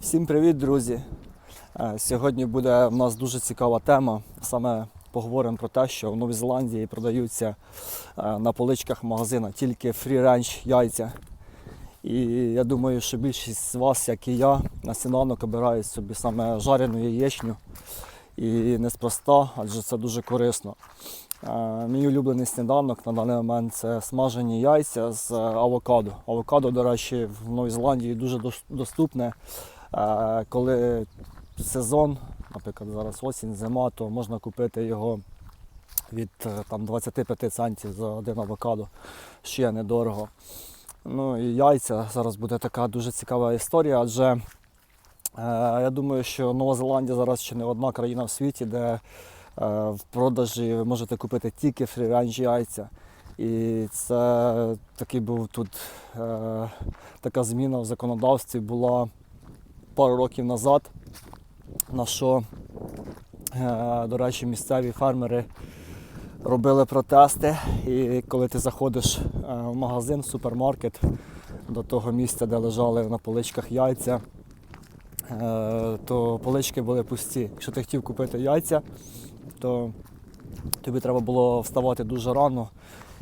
Всім привіт, друзі! Е, Сьогодні буде в нас дуже цікава тема. Саме поговоримо про те, що в Новій Зеландії продаються е, на поличках магазина тільки фрі-ренч яйця. І я думаю, що більшість з вас, як і я, на сніданок обирають собі саме жарену яєчню. І неспроста, адже це дуже корисно. Е, Мій улюблений сніданок на даний момент це смажені яйця з авокадо. Авокадо, до речі, в Новій Зеландії дуже доступне. Е, Коли сезон, наприклад, зараз осінь, зима, то можна купити його від е, там, 25 центів за один авокадо. Ще недорого. Ну і яйця зараз буде така дуже цікава історія, адже е, я думаю, що Нова Зеландія зараз ще не одна країна в світі, де е, в продажі ви можете купити тільки фрі-рейндж яйця. І це такий був тут е, така зміна в законодавстві була пару років назад, на що, е, до речі, місцеві фермери робили протести. І коли ти заходиш е, в магазин, в супермаркет, до того місця, де лежали на поличках яйця, е, то полички були пусті. Якщо ти хотів купити яйця, то тобі треба було вставати дуже рано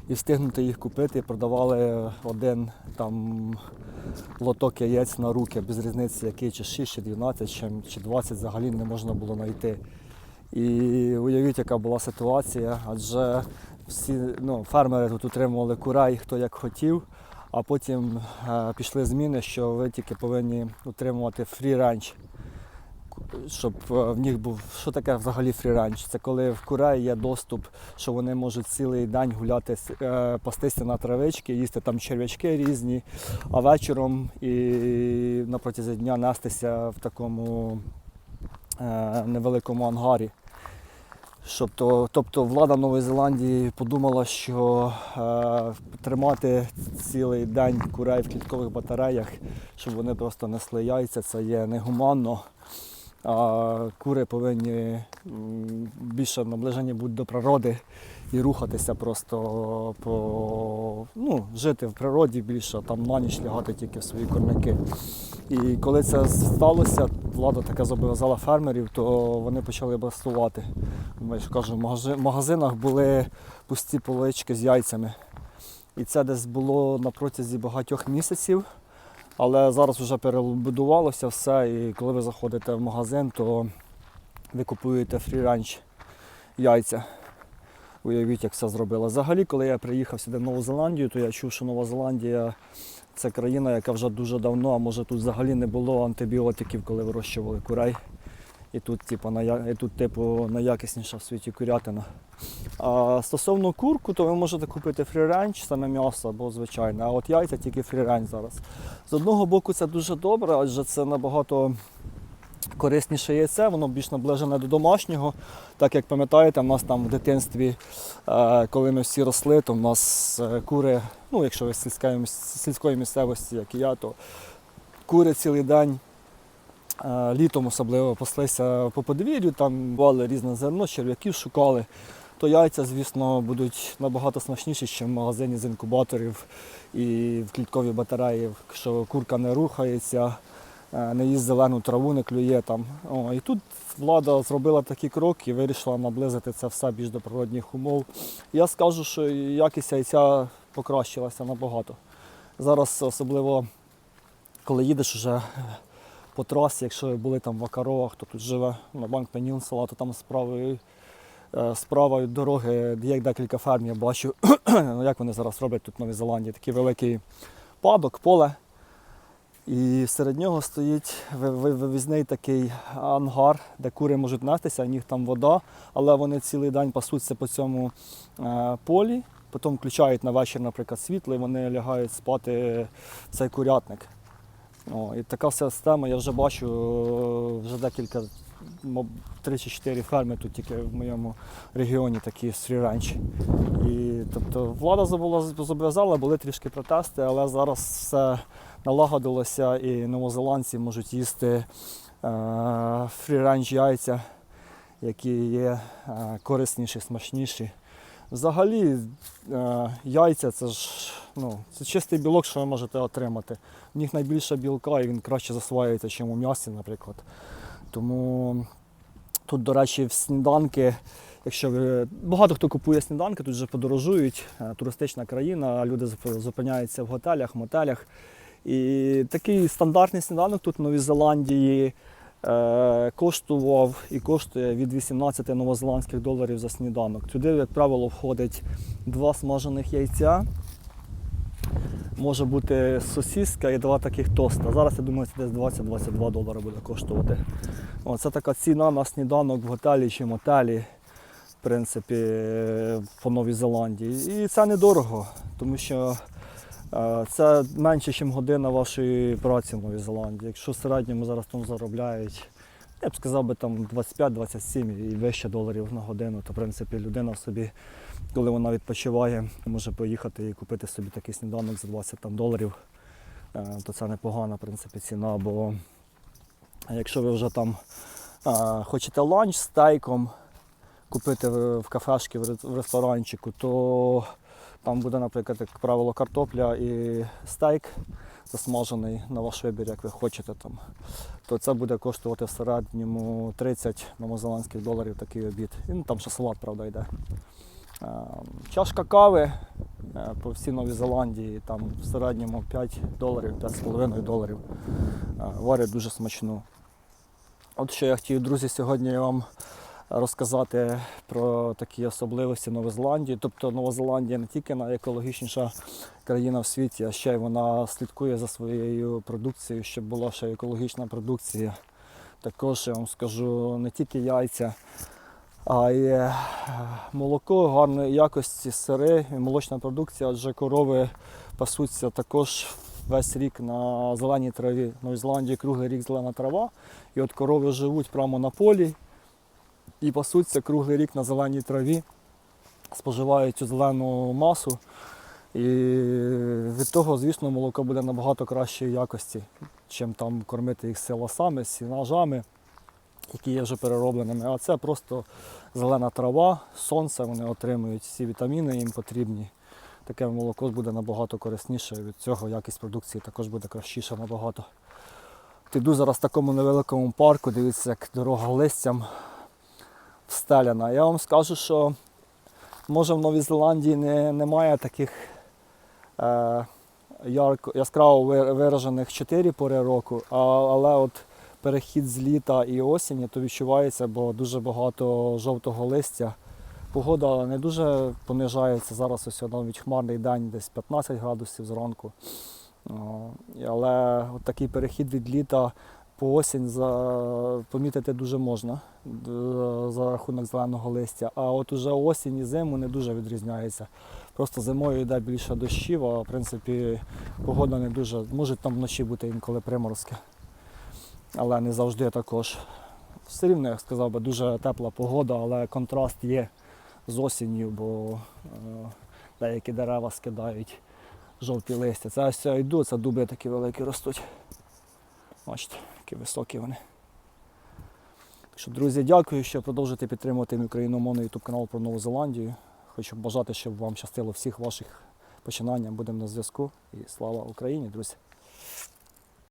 і встигнути їх купити. Продавали один там лоток яєць на руки, без різниці, який чи 6, чи 12, чи, чи 20 взагалі не можна було знайти. І уявіть, яка була ситуація, адже всі ну, фермери тут утримували курей хто як хотів, а потім е, пішли зміни, що ви тільки повинні утримувати фрі-ранч. Щоб е, в них був що таке взагалі фрі-ранч? Це коли в курей є доступ, що вони можуть цілий день гуляти, е, пастися на травички, їсти там черв'ячки різні, а вечором і на протязі дня нестися в такому е, невеликому ангарі. Щоб то, тобто влада Нової Зеландії подумала, що е, тримати цілий день курей в кліткових батареях, щоб вони просто несли яйця, це є негуманно. А кури повинні більше наближені бути до природи і рухатися просто по ну, жити в природі більше, там на ніч лягати тільки в свої корники. І коли це сталося, влада таке зобов'язала фермерів, то вони почали бастувати. Я ж кажу, в магазинах були пусті полички з яйцями. І це десь було на протязі багатьох місяців. Але зараз вже перебудувалося все, і коли ви заходите в магазин, то ви купуєте фрі-ранч яйця. Уявіть, як все зробили. Взагалі, коли я приїхав сюди в Нову Зеландію, то я чув, що Нова Зеландія це країна, яка вже дуже давно, а може тут взагалі не було антибіотиків, коли вирощували курей. І тут, типу, найя- і тут типу, найякісніша в світі курятина. А стосовно курку, то ви можете купити фрі-ренч, саме м'ясо або звичайне, а от яйця тільки фрі-ренч зараз. З одного боку це дуже добре, адже це набагато корисніше яйце, воно більш наближене до домашнього. Так як пам'ятаєте, в нас там в дитинстві, е, коли ми всі росли, то в нас е, кури, ну якщо ви сільської місцевості, як і я, то кури цілий день. Літом особливо паслися по подвір'ю, там бували різне зерно, черв'яків шукали. То яйця, звісно, будуть набагато смачніші, ніж в магазині з інкубаторів і в клітковій батареї, що курка не рухається, е, не їсть зелену траву, не клює там. О, і тут влада зробила такий крок і вирішила наблизити це все більш до природних умов. Я скажу, що якість яйця покращилася набагато. Зараз особливо, коли їдеш уже по трасі, якщо ви були там в Акаровах, хто тут живе на банк Пенінсула, то там справою Е, Справа від дороги є декілька ферм, я бачу, ну, як вони зараз роблять тут в Новій Зеландії. Такий великий падок, поле. І серед нього стоїть ви- ви- вивізний такий ангар, де кури можуть нестися, в них там вода, але вони цілий день пасуться по цьому е, полі, потім включають на вечір, наприклад, світло, і вони лягають спати в цей курятник. О, і така вся система, я вже бачу е, вже декілька, маб- три чи чотири ферми тут тільки в моєму регіоні такі сріранчі. І тобто влада зобов'язала, були трішки протести, але зараз все налагодилося і новозеландці можуть їсти е, фрі-ранч яйця, які є е, корисніші, смачніші Взагалі, е, яйця це ж ну, це чистий білок, що ви можете отримати. В них найбільше білка і він краще засвоюється, ніж у м'ясі, наприклад. Тому тут, до речі, в сніданки, якщо ви багато хто купує сніданки, тут вже подорожують, е, туристична країна, люди зупиняються в готелях, мотелях. І такий стандартний сніданок тут в Новій Зеландії е, коштував і коштує від 18 новозеландських доларів за сніданок. Туди, як правило, входить два смажених яйця. Може бути сосиска і два таких тоста. Зараз я думаю, це десь 20-22 долари буде коштувати. Це така ціна на сніданок в готелі чи мотелі, в принципі, по Новій Зеландії. І це недорого, тому що е, це менше, ніж година вашої праці в Новій Зеландії. Якщо в середньому зараз там заробляють, я б сказав би там 25-27 і вище доларів на годину, то в принципі людина собі, коли вона відпочиває, може поїхати і купити собі такий сніданок за 20 там, доларів, Е, то це непогана в принципі, ціна. Бо якщо ви вже там е, хочете ланч з стейком купити в кафешки, в ресторанчику, то там буде, наприклад, як правило, картопля і стейк засмажений на ваш вибір, як ви хочете. Там. То це буде коштувати в середньому 30 новозеландських доларів такий обід. І ну, там ще салат, правда, йде. Е, Чашка кави е, по всій Новій Зеландії, там в середньому 5 доларів, 5,5 доларів. Е, Варять дуже смачну. От що я хотів, друзі, сьогодні вам розказати про такі особливості Нової Зеландії. Тобто Нова Зеландія не тільки найекологічніша країна в світі, а ще й вона слідкує за своєю продукцією, щоб була ще екологічна продукція. Також я вам скажу не тільки яйця, а й е, молоко гарної якості, сири молочна продукція, адже корови пасуться також весь рік на зеленій траві. В Новій Зеландії круглий рік зелена трава. І от корови живуть прямо на полі і пасуться круглий рік на зеленій траві, споживають цю зелену масу. І від того, звісно, молоко буде набагато кращої якості, чим там кормити їх силосами, сінажами, які є вже переробленими. А це просто зелена трава, сонце, вони отримують всі вітаміни їм потрібні. Таке молоко буде набагато корисніше. Від цього якість продукції також буде кращіша набагато. Іду зараз в такому невеликому парку, дивіться, як дорога листям встеляна. Я вам скажу, що може в Новій Зеландії не, немає таких е, ярко, яскраво виражених чотири пори року, а, але от перехід з літа і осені то відчувається, бо дуже багато жовтого листя. Погода не дуже понижається. Зараз ось навіть хмарний день, десь 15 градусів зранку. Але от такий перехід від літа по осінь помітити дуже можна за рахунок зеленого листя. А от уже осінь і зиму не дуже відрізняється. Просто зимою йде більше дощів, а в принципі погода не дуже. Може там вночі бути інколи приморозки. Але не завжди також. Все рівно, як сказав би, дуже тепла погода, але контраст є з осінню, бо е, деякі дерева скидають жовті листя. Це ось я йду, це дуби такі великі ростуть. Бачите, які високі вони. Що, друзі, дякую, що продовжуєте підтримувати мій україномовний YouTube канал про Нову Зеландію. Хочу бажати, щоб вам щастило всіх ваших починаннях. Будемо на зв'язку. І слава Україні, друзі!